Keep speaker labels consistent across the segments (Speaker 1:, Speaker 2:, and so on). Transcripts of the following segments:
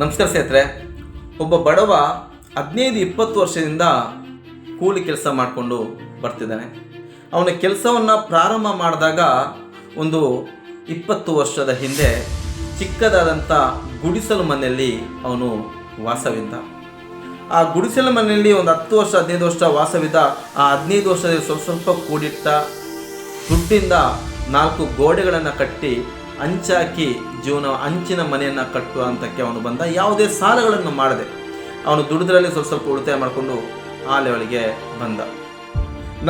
Speaker 1: ನಮಸ್ಕಾರ ಸ್ನೇಹಿತರೆ. ಒಬ್ಬ ಬಡವ ಹದಿನೈದು, ಇಪ್ಪತ್ತು ವರ್ಷದಿಂದ ಕೂಲಿ ಕೆಲಸ ಮಾಡಿಕೊಂಡು ಬರ್ತಿದ್ದಾನೆ. ಅವನ ಕೆಲಸವನ್ನು ಪ್ರಾರಂಭ ಮಾಡಿದಾಗ ಒಂದು ಇಪ್ಪತ್ತು ವರ್ಷದ ಹಿಂದೆ ಚಿಕ್ಕದಾದಂಥ ಗುಡಿಸಲು ಮನೆಯಲ್ಲಿ ಅವನು ವಾಸವಿದ್ದ. ಆ ಗುಡಿಸಲು ಮನೆಯಲ್ಲಿ ಒಂದು ಹತ್ತು ವರ್ಷ, ಹದಿನೈದು ವರ್ಷ ವಾಸವಿದ್ದ. ಆ ಹದಿನೈದು ವರ್ಷದಲ್ಲಿ ಸ್ವಲ್ಪ ಸ್ವಲ್ಪ ಕೂಡಿಟ್ಟ ದುಡ್ಡಿಂದ ನಾಲ್ಕು ಗೋಡೆಗಳನ್ನು ಕಟ್ಟಿ ಅಂಚಾಕಿ ಜೀವನ, ಅಂಚಿನ ಮನೆಯನ್ನು ಕಟ್ಟುವ ಹಂತಕ್ಕೆ ಅವನು ಬಂದ. ಯಾವುದೇ ಸಾಲಗಳನ್ನು ಮಾಡದೆ ಅವನು ದುಡಿದ್ರಲ್ಲಿ ಸ್ವಲ್ಪ ಸ್ವಲ್ಪ ಉಳಿತಾಯ ಮಾಡಿಕೊಂಡು ಆ ಲೆವೆಲ್ಗೆ ಬಂದ.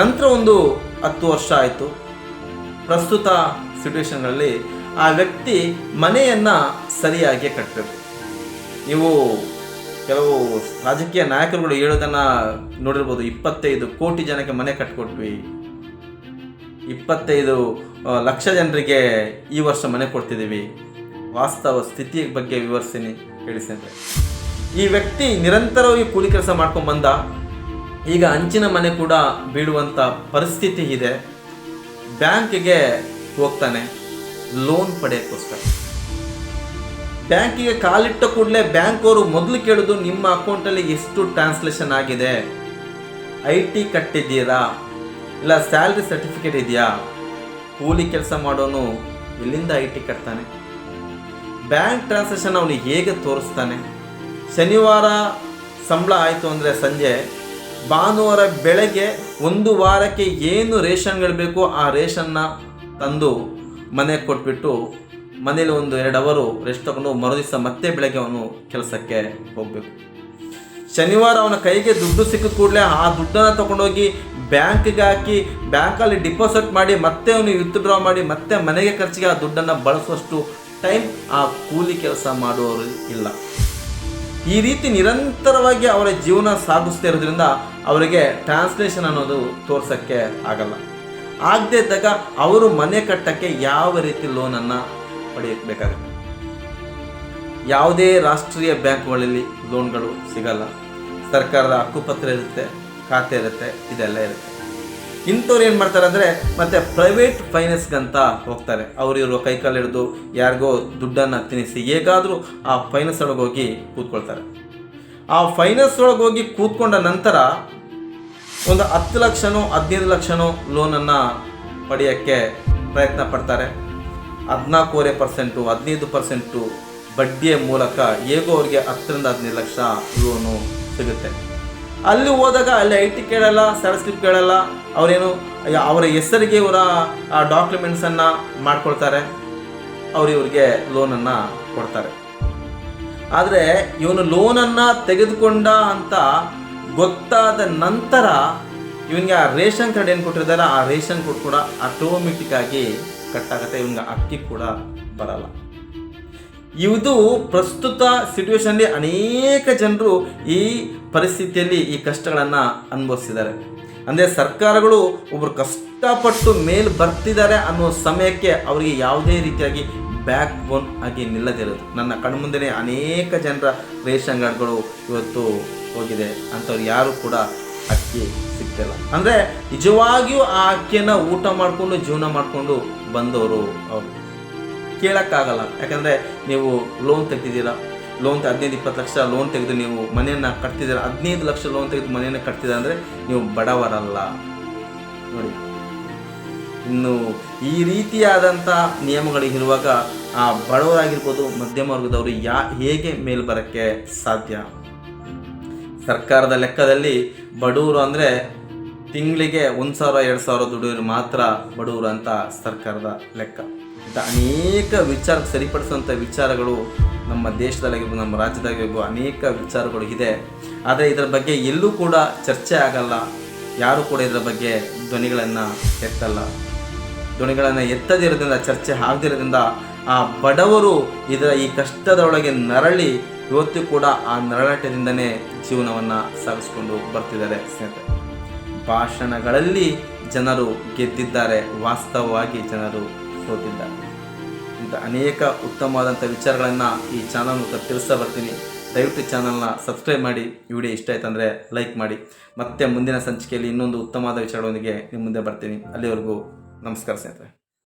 Speaker 1: ನಂತರ ಒಂದು ಹತ್ತು ವರ್ಷ ಆಯಿತು. ಪ್ರಸ್ತುತ ಸಿಚುವೇಶನ್ಗಳಲ್ಲಿ ಆ ವ್ಯಕ್ತಿ ಮನೆಯನ್ನು ಸರಿಯಾಗಿ ಕಟ್ಟಬೇಕು. ನೀವು ಕೆಲವು ರಾಜಕೀಯ ನಾಯಕರುಗಳು ಹೇಳೋದನ್ನು ನೋಡಿರ್ಬೋದು. ಇಪ್ಪತ್ತೈದು ಕೋಟಿ ಜನಕ್ಕೆ ಮನೆ ಕಟ್ಕೊಟ್ವಿ. ಇಪ್ಪತ್ತೈದು ಲಕ್ಷ ಜನರಿಗೆ ಈ ವರ್ಷ ಮನೆ ಕೊಡ್ತಿದ್ದೀವಿ. ವಾಸ್ತವ ಸ್ಥಿತಿ ಬಗ್ಗೆ ವಿವರಿಸ್ತೀನಿ ಹೇಳಿಸ್ತೇನೆ ಈ ವ್ಯಕ್ತಿ ನಿರಂತರವಾಗಿ ಕೂಲಿ ಕೆಲಸ ಮಾಡ್ಕೊಂಡು ಬಂದ. ಈಗ ಅಂಚಿನ ಮನೆ ಕೂಡ ಬೀಳುವಂಥ ಪರಿಸ್ಥಿತಿ ಇದೆ. ಬ್ಯಾಂಕಿಗೆ ಹೋಗ್ತಾನೆ, ಲೋನ್ ಪಡೆಯೋಕ್ಕೋಸ್ಕರ. ಬ್ಯಾಂಕಿಗೆ ಕಾಲಿಟ್ಟ ಕೂಡಲೇ ಬ್ಯಾಂಕ್ ಅವರು ಮೊದಲು ಕೇಳೋದು, ನಿಮ್ಮ ಅಕೌಂಟಲ್ಲಿ ಎಷ್ಟು ಟ್ರಾನ್ಸ್ಲೇಷನ್ ಆಗಿದೆ? ಐ ಟಿ ಕಟ್ಟಿದ್ದೀರಾ? ಇಲ್ಲ ಸ್ಯಾಲ್ರಿ ಸರ್ಟಿಫಿಕೇಟ್ ಇದೆಯಾ? ಕೂಲಿ ಕೆಲಸ ಮಾಡೋನು ಎಲ್ಲಿಂದ ಐ ಟಿ ಕಟ್ತಾನೆ? ಬ್ಯಾಂಕ್ ಟ್ರಾನ್ಸಾಕ್ಷನ್ ಅವನಿಗೆ ಹೇಗೆ ತೋರಿಸ್ತಾನೆ? ಶನಿವಾರ ಸಂಬಳ ಆಯಿತು ಅಂದರೆ ಸಂಜೆ, ಭಾನುವಾರ ಬೆಳಗ್ಗೆ ಒಂದು ವಾರಕ್ಕೆ ಏನು ರೇಷನ್ಗಳು ಬೇಕೋ ಆ ರೇಷನ್ನ ತಂದು ಮನೆಗೆ ಕೊಟ್ಬಿಟ್ಟು ಮನೇಲಿ ಒಂದು ಎರಡು ಅವರು ರೆಸ್ಟ್ ತಗೊಂಡು ಮರುದಿವಸ ಮತ್ತೆ ಬೆಳಗ್ಗೆ ಅವನು ಕೆಲಸಕ್ಕೆ ಹೋಗಬೇಕು. ಶನಿವಾರ ಅವನ ಕೈಗೆ ದುಡ್ಡು ಸಿಕ್ಕ ಕೂಡಲೇ ಆ ದುಡ್ಡನ್ನು ತಗೊಂಡೋಗಿ ಬ್ಯಾಂಕ್ಗೆ ಹಾಕಿ ಬ್ಯಾಂಕಲ್ಲಿ ಡಿಪಾಸಿಟ್ ಮಾಡಿ ಮತ್ತೆ ಅವನು ವಿತ್ಡ್ರಾ ಮಾಡಿ ಮತ್ತೆ ಮನೆಗೆ ಖರ್ಚಿಗೆ ಆ ದುಡ್ಡನ್ನು ಬಳಸುವಷ್ಟು ಟೈಮ್ ಆ ಕೂಲಿ ಕೆಲಸ ಮಾಡುವವರು ಇಲ್ಲ. ಈ ರೀತಿ ನಿರಂತರವಾಗಿ ಅವರ ಜೀವನ ಸಾಗಿಸ್ತಾ ಇರೋದ್ರಿಂದ ಅವರಿಗೆ ಟ್ರಾನ್ಸ್ಲೇಷನ್ ಅನ್ನೋದು ತೋರ್ಸೋಕ್ಕೆ ಆಗಲ್ಲ. ಆಗದೇ ಇದ್ದಾಗ ಅವರು ಮನೆ ಕಟ್ಟಕ್ಕೆ ಯಾವ ರೀತಿ ಲೋನನ್ನು ಪಡೆಯಬೇಕಾಗುತ್ತೆ? ಯಾವುದೇ ರಾಷ್ಟ್ರೀಯ ಬ್ಯಾಂಕ್ಗಳಲ್ಲಿ ಲೋನ್ಗಳು ಸಿಗಲ್ಲ. ಸರ್ಕಾರದ ಹಕ್ಕುಪತ್ರ ಇರುತ್ತೆ. ಖಾತೆ ಇರುತ್ತೆ, ಇದೆಲ್ಲ ಇರುತ್ತೆ. ಇಂಥವ್ರು ಏನು ಮಾಡ್ತಾರೆ ಅಂದರೆ, ಮತ್ತೆ ಪ್ರೈವೇಟ್ ಫೈನಾನ್ಸ್ಗಂತ ಹೋಗ್ತಾರೆ. ಅವ್ರು ಇವರು ಕೈಕಾಲು ಹಿಡಿದು ಯಾರಿಗೋ ದುಡ್ಡನ್ನು ತಿನ್ನಿಸಿ, ಹೇಗಾದರೂ ಆ ಫೈನಾನ್ಸ್ ಒಳಗೆ ಹೋಗಿ ಕೂತ್ಕೊಳ್ತಾರೆ. ಆ ಫೈನಾನ್ಸ್ ಒಳಗೆ ಹೋಗಿ ಕೂತ್ಕೊಂಡ ನಂತರ ಒಂದು ಹತ್ತು ಲಕ್ಷನೋ, ಹದಿನೈದು ಲಕ್ಷನೋ ಲೋನನ್ನು ಪಡೆಯೋಕ್ಕೆ ಪ್ರಯತ್ನ ಪಡ್ತಾರೆ. ಹದಿನಾಲ್ಕೂವರೆ ಪರ್ಸೆಂಟು, ಹದಿನೈದು ಪರ್ಸೆಂಟು ಬಡ್ಡಿಯ ಮೂಲಕ ಹೇಗೋ ಅವ್ರಿಗೆ ಹತ್ತರಿಂದ ಹದಿನೈದು ಲಕ್ಷ ಲೋನು ಸಿಗುತ್ತೆ. ಅಲ್ಲಿ ಹೋದಾಗ ಅಲ್ಲಿ ಐ ಟಿ ಕೇಳಲ್ಲ ಸ್ಯಾಲ್ ಸ್ಲಿಪ್ ಕೇಳಲ್ಲ, ಅವರೇನು ಅವರ ಹೆಸರಿಗೆ ಇವರ ಡಾಕ್ಯುಮೆಂಟ್ಸನ್ನು ಮಾಡ್ಕೊಳ್ತಾರೆ. ಅವರು ಇವರಿಗೆ ಲೋನನ್ನು ಕೊಡ್ತಾರೆ. ಆದರೆ ಇವನು ಲೋನನ್ನು ತೆಗೆದುಕೊಂಡ ಅಂತ ಗೊತ್ತಾದ ನಂತರ ಇವನಿಗೆ ಆ ರೇಷನ್ ಕಾರ್ಡ್ ಏನು ಕೊಟ್ಟಿರ್ತಾರೆ ಆ ರೇಷನ್ ಕಾರ್ಡ್ ಕೂಡ ಆಟೋಮೆಟಿಕ್ ಆಗಿ ಕಟ್ಟಾಗುತ್ತೆ ಇವನಿಗೆ ಅಕ್ಕಿ ಕೂಡ ಬರಲ್ಲ. ಇದು ಪ್ರಸ್ತುತ ಸಿಟುವೇಶನ್ಲಿ ಅನೇಕ ಜನರು ಈ ಪರಿಸ್ಥಿತಿಯಲ್ಲಿ ಈ ಕಷ್ಟಗಳನ್ನು ಅನುಭವಿಸಿದ್ದಾರೆ. ಅಂದರೆ ಸರ್ಕಾರಗಳು ಒಬ್ಬರು ಕಷ್ಟಪಟ್ಟು ಮೇಲೆ ಬರ್ತಿದ್ದಾರೆ ಅನ್ನೋ ಸಮಯಕ್ಕೆ ಅವರಿಗೆ ಯಾವುದೇ ರೀತಿಯಾಗಿ ಬ್ಯಾಕ್ ಬೋನ್ ಆಗಿ ನಿಲ್ಲದಿರೋದು. ನನ್ನ ಕಣ್ಮುಂದೆನೇ ಅನೇಕ ಜನರ ರೇಷನ್ ಕಾರ್ಡ್ಗಳು ಇವತ್ತು ಹೋಗಿದೆ ಅಂಥವ್ರು ಯಾರು ಕೂಡ ಅಕ್ಕಿ ಸಿಗ್ತಿಲ್ಲ. ಅಂದರೆ ನಿಜವಾಗಿಯೂ ಆ ಅಕ್ಕಿಯನ್ನು ಊಟ ಮಾಡಿಕೊಂಡು ಜೀವನ ಮಾಡಿಕೊಂಡು ಬಂದವರು ಅವರು. ಕೇಳೋಕ್ಕಾಗಲ್ಲ. ಯಾಕಂದರೆ ನೀವು ಲೋನ್ ತೆಗೆದಿದ್ದೀರಾ? ಲೋನ್ ಹದಿನೈದು, ಇಪ್ಪತ್ತು ಲಕ್ಷ ಲೋನ್ ತೆಗೆದು ನೀವು ಮನೆಯನ್ನು ಕಟ್ತಿದ್ದೀರ? ಹದಿನೈದು ಲಕ್ಷ ಲೋನ್ ತೆಗೆದು ಮನೆಯನ್ನು ಕಟ್ತಿದ್ದೀರ ಅಂದರೆ ನೀವು ಬಡವರಲ್ಲ. ನೋಡಿ. ಇನ್ನು ಈ ರೀತಿಯಾದಂಥ ನಿಯಮಗಳಿಗಿರುವಾಗ ಆ ಬಡವರಾಗಿರ್ಬೋದು ಮಧ್ಯಮ ವರ್ಗದವರು ಯಾ, ಹೇಗೆ ಮೇಲ್ ಬರೋಕ್ಕೆ ಸಾಧ್ಯ? ಸರ್ಕಾರದ ಲೆಕ್ಕದಲ್ಲಿ ಬಡವರು ಅಂದರೆ ತಿಂಗಳಿಗೆ ಒಂದು ಸಾವಿರ, ಎರಡು ಸಾವಿರ ದುಡಿಯೋರು ಮಾತ್ರ ಬಡವರು ಅಂತ ಸರ್ಕಾರದ ಲೆಕ್ಕ. ಇಂಥ ಅನೇಕ ವಿಚಾರಕ್ಕೆ ಸರಿಪಡಿಸುವಂಥ ವಿಚಾರಗಳು ನಮ್ಮ ದೇಶದಲ್ಲಾಗಿರ್ಬೋದು, ನಮ್ಮ ರಾಜ್ಯದಾಗಿರ್ಬೋದು ಅನೇಕ ವಿಚಾರಗಳು ಇದೆ. ಆದರೆ ಇದರ ಬಗ್ಗೆ ಎಲ್ಲೂ ಕೂಡ ಚರ್ಚೆ ಆಗಲ್ಲ. ಯಾರು ಕೂಡ ಇದರ ಬಗ್ಗೆ ಧ್ವನಿಗಳನ್ನು ಎತ್ತಲ್ಲ. ಧ್ವನಿಗಳನ್ನು ಎತ್ತದಿರೋದ್ರಿಂದ, ಚರ್ಚೆ ಆಗದಿರೋದ್ರಿಂದ ಆ ಬಡವರು ಇದರ ಈ ಕಷ್ಟದೊಳಗೆ ನರಳಿ ಇವತ್ತು ಕೂಡ ಆ ನರಳಾಟದಿಂದನೇ ಜೀವನವನ್ನು ಸಾಗಿಸ್ಕೊಂಡು ಬರ್ತಿದ್ದಾರೆ ಸ್ನೇಹಿತರೆ. ಭಾಷಣಗಳಲ್ಲಿ ಜನರು ಗೆದ್ದಿದ್ದಾರೆ. ವಾಸ್ತವವಾಗಿ ಜನರು ಸೋತಿದ್ದಾರೆ. ಇಂಥ ಅನೇಕ ಉತ್ತಮವಾದಂಥ ವಿಚಾರಗಳನ್ನು ಈ ಚಾನಲ್ ಮೂಲಕ ತಿಳಿಸ್ತಾ ಬರ್ತೀನಿ. ದಯವಿಟ್ಟು ಚಾನಲ್ನ ಸಬ್ಸ್ಕ್ರೈಬ್ ಮಾಡಿ. ವಿಡಿಯೋ ಇಷ್ಟ ಆಯ್ತು ಅಂದರೆ ಲೈಕ್ ಮಾಡಿ. ಮತ್ತೆ ಮುಂದಿನ ಸಂಚಿಕೆಯಲ್ಲಿ ಇನ್ನೊಂದು ಉತ್ತಮವಾದ ವಿಚಾರಗಳೊಂದಿಗೆ ನಿಮ್ಮ ಮುಂದೆ ಬರ್ತೀನಿ. ಅಲ್ಲಿವರೆಗೂ ನಮಸ್ಕಾರ ಸ್ನೇಹಿತರೆ.